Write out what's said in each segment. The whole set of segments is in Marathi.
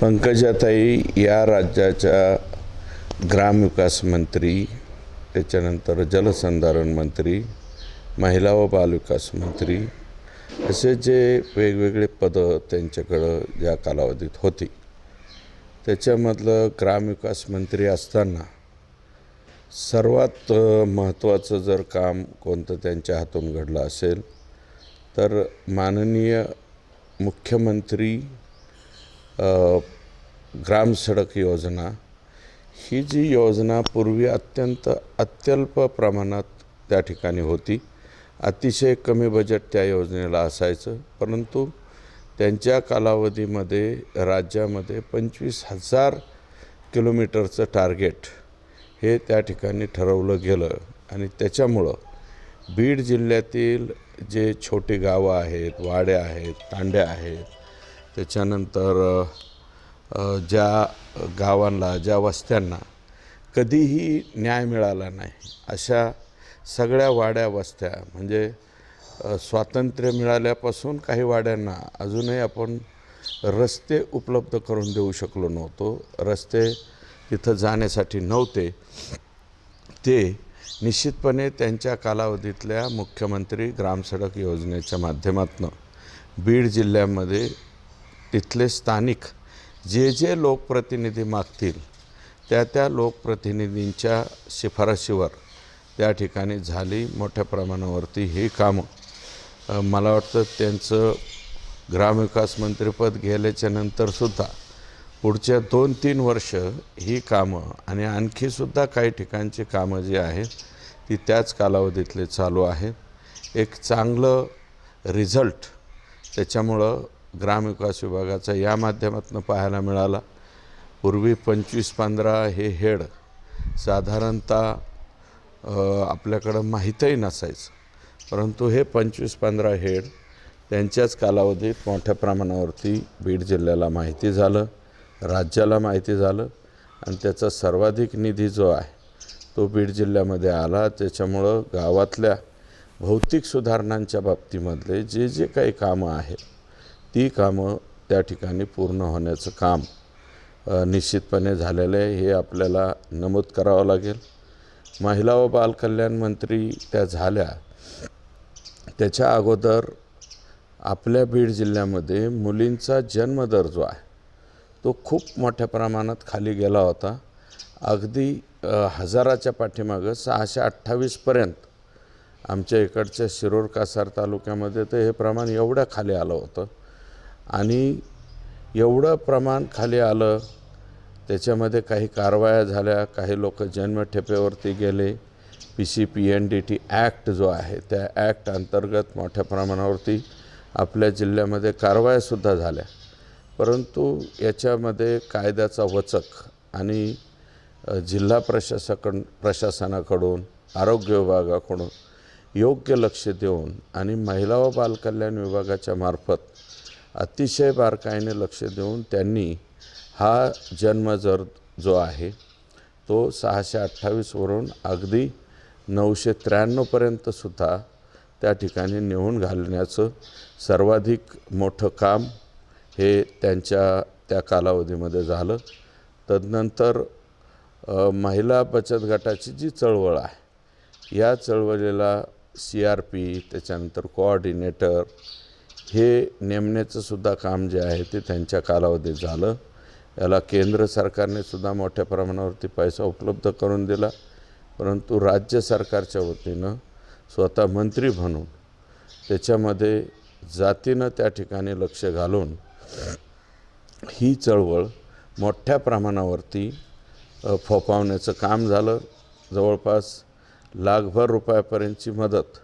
पंकजाताई या राज्याच्या ग्रामविकास मंत्री त्याच्यानंतर जलसंधारण मंत्री महिला व बालविकास मंत्री असे जे वेगवेगळे पदं त्यांच्याकडं या कालावधीत होती. त्याच्यामधलं ग्रामविकास मंत्री असताना सर्वात महत्त्वाचं जर काम कोणतं त्यांच्या हातून घडलं असेल तर माननीय मुख्यमंत्री ग्राम सडक योजना ही जी योजना पूर्वी अत्यंत अत्यल्प प्रमाणात त्या ठिकाणी होती. अतिशय कमी बजेट त्या योजनेला असायचं परंतु त्यांच्या कालावधीमध्ये राज्यामध्ये पंचवीस हजार किलोमीटरचं टार्गेट हे त्या ठिकाणी ठरवलं गेलं. आणि त्याच्यामुळं बीड जिल्ह्यातील जे छोटे गावं आहेत वाड्या आहेत तांड्या आहेत त्याच्यानंतर ज्या गावांना ज्या वस्त्यांना कधीही न्याय मिळाला नाही अशा सगळ्या वाड्या वस्त्या म्हणजे स्वातंत्र्य मिळाल्यापासून काही वाड्यांना अजूनही आपण रस्ते उपलब्ध करून देऊ शकलो नव्हतो. रस्ते तिथं जाण्यासाठी नव्हते. ते निश्चितपणे त्यांच्या कालावधीतल्या मुख्यमंत्री ग्रामसडक योजनेच्या माध्यमातून बीड जिल्ह्यामध्ये तिथले स्थानिक जे जे लोकप्रतिनिधी मागतील त्या त्या लोकप्रतिनिधींच्या शिफारशीवर त्या ठिकाणी झाली मोठ्या प्रमाणावरती ही कामं. मला वाटतं त्यांचं ग्रामविकास मंत्रिपद गेल्याच्या नंतरसुद्धा पुढच्या दोन तीन वर्ष ही कामं आणि आणखीसुद्धा काही ठिकाणची कामं जी आहेत ती त्याच कालावधीतले चालू आहेत. एक चांगलं रिझल्ट त्याच्यामुळं ग्रामविकास विभागाचा या माध्यमातून पाहायला मिळाला. पूर्वी पंचवीस पंधरा हे हेड साधारणतः आपल्याकडं माहीतही नसायचं. परंतु हे पंचवीस पंधरा हेड त्यांच्याच कालावधीत मोठ्या प्रमाणावरती बीड जिल्ह्याला माहिती झालं राज्याला माहिती झालं आणि त्याचा सर्वाधिक निधी जो आहे तो बीड जिल्ह्यामध्ये आला. त्याच्यामुळं गावातल्या भौतिक सुधारणांच्या बाबतीमधले जे जे काही कामं आहेत ती कामं त्या ठिकाणी पूर्ण होण्याचं काम निश्चितपणे झालेलं आहे. हे आपल्याला नमूद करावं लागेल. महिला व बालकल्याण मंत्री त्या झाल्या. त्याच्या अगोदर आपल्या बीड जिल्ह्यामध्ये मुलींचा जन्मदर जो आहे तो खूप मोठ्या प्रमाणात खाली गेला होता. अगदी हजाराच्या पाठीमागं सहाशे अठ्ठावीसपर्यंत आमच्या इकडच्या शिरूर कासार तालुक्यामध्ये तर हे प्रमाण एवढ्या खाली आलं होतं. आणि एवढं प्रमाण खाली आलं त्याच्यामध्ये काही कारवाया झाल्या काही लोक जन्मठेपेवरती गेले. P C P N D T act जो आहे त्या ॲक्ट अंतर्गत मोठ्या प्रमाणावरती आपल्या जिल्ह्यामध्ये कारवायासुद्धा झाल्या. परंतु याच्यामध्ये कायद्याचा वचक आणि जिल्हा प्रशासकन प्रशासनाकडून आरोग्य विभागाकडून योग्य लक्ष देऊन आणि महिला व बालकल्याण विभागाच्या मार्फत अतिशय बारकाईने लक्ष देऊन त्यांनी हा जन्म जर जो आहे तो सहाशे अठ्ठावीसवरून अगदी नऊशे त्र्याण्णवपर्यंतसुद्धा त्या ठिकाणी नेऊन घालण्याचं सर्वाधिक मोठं काम हे त्यांच्या त्या कालावधीमध्ये झालं. तदनंतर महिला बचत गटाची जी चळवळ आहे या चळवळीला सी आर पी त्याच्यानंतर कोऑर्डिनेटर हे नेमण्याचं सुद्धा काम जे आहे ते त्यांच्या कालावधीत झालं. याला केंद्र सरकारने सुद्धा मोठ्या प्रमाणावरती पैसा उपलब्ध करून दिला. परंतु राज्य सरकारच्या वतीनं स्वतः मंत्री म्हणून त्याच्यामध्ये जातीनं त्या ठिकाणी लक्ष घालून ही चळवळ मोठ्या प्रमाणावरती फोफावण्याचं काम झालं. जवळपास लाखभर रुपयापर्यंतची मदत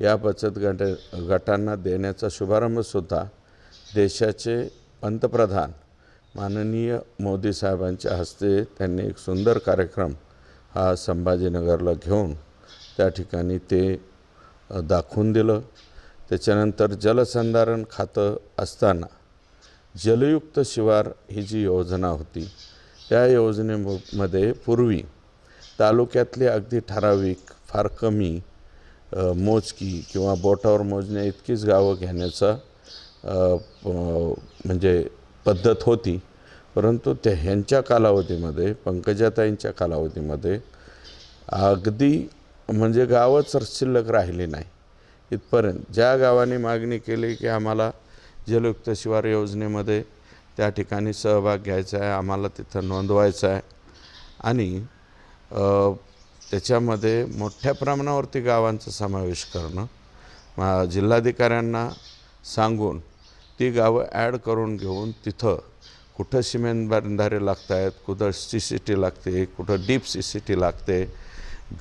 या बचत गट गटांना देण्याचा शुभारंभसुद्धा देशाचे पंतप्रधान माननीय मोदी साहेबांच्या हस्ते त्यांनी एक सुंदर कार्यक्रम हा संभाजीनगरला घेऊन त्या ठिकाणी ते दाखवून दिलं. त्याच्यानंतर जलसंधारण खातं असताना जलयुक्त शिवार ही जी योजना होती त्या योजनेमध्ये पूर्वी तालुक्यातले अगदी ठराविक फार कमी मोजकी किंवा बोटावर मोजण्या इतकीच गावं घेण्याचा म्हणजे पद्धत होती. परंतु त्या ह्यांच्या कालावधीमध्ये पंकजाताईंच्या कालावधीमध्ये अगदी म्हणजे गावच शिल्लक राहिली नाही. इथपर्यंत ज्या गावाने मागणी केली की आम्हाला जलयुक्त शिवार योजनेमध्ये त्या ठिकाणी सहभाग घ्यायचा आहे आम्हाला तिथं नोंदवायचं आहे. आणि त्याच्यामध्ये मोठ्या प्रमाणावरती गावांचा समावेश करणं जिल्हाधिकाऱ्यांना सांगून ती गावं ॲड करून घेऊन तिथं कुठं सिमेंट बांधारे लागत आहेत कुठं सी सी टी लागते कुठं डीप सी सी टी लागते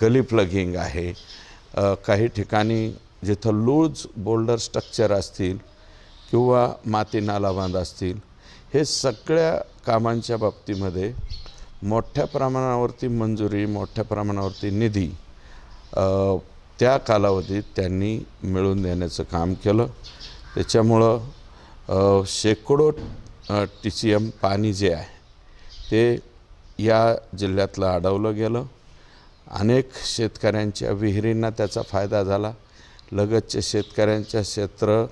गली प्लगिंग आहे. काही ठिकाणी जिथं लूज बोल्डर स्ट्रक्चर असतील किंवा माती नालाबांध असतील हे सगळ्या कामांच्या बाबतीमध्ये मोठ्या प्रमाणावरती मंजुरी मोठ्या प्रमाणावरती निधी त्या कालावधीत त्यांनी मिळवून देण्याचं काम केलं. त्याच्यामुळं शेकडो टी सी एम पाणी जे आहे ते या जिल्ह्यातलं अडवलं गेलं. अनेक शेतकऱ्यांच्या विहिरींना त्याचा फायदा झाला. लगतच्या शेतकऱ्यांच्या क्षेत्र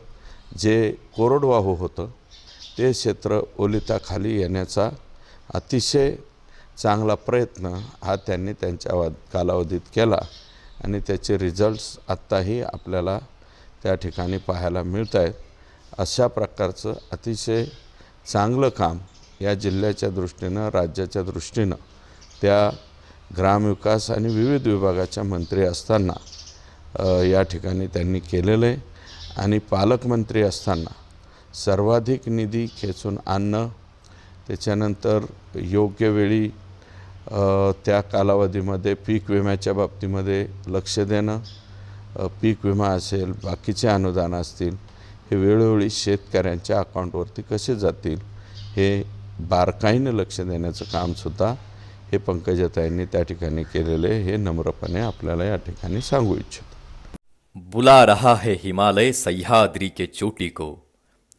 जे कोरडवाहू होतं ते क्षेत्र ओलिताखाली येण्याचा अतिशय चांगला प्रयत्न हा त्यांनी त्यांच्या वा कालावधीत केला. आणि त्याचे रिझल्ट्स आत्ताही आपल्याला त्या ठिकाणी पाहायला मिळत आहेत अशा प्रकारचं अतिशय चांगलं काम या जिल्ह्याच्या दृष्टीनं राज्याच्या दृष्टीनं त्या ग्रामविकास आणि विविध विभागाच्या मंत्री असताना या ठिकाणी त्यांनी केलेलं आहे. आणि पालकमंत्री असताना सर्वाधिक निधी खेचून आणणं त्याच्यानंतर योग्य वेळी त्या कालावधीमध्ये पीक विम्याच्या बाबतीमध्ये लक्ष देणं पीक विमा असेल बाकीचे अनुदान असतील हे वेळोवेळी शेतकऱ्यांच्या अकाउंटवरती कसे जातील हे बारकाईनं लक्ष देण्याचं कामसुद्धा हे पंकजाताईंनी त्या ठिकाणी केलेले हे नम्रपणे आपल्याला या ठिकाणी सांगू इच्छितो. बुला रहा है हिमालय सह्याद्री के चोटी को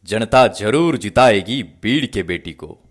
जनता जरूर जिताएगी बीड़ के बेटी को.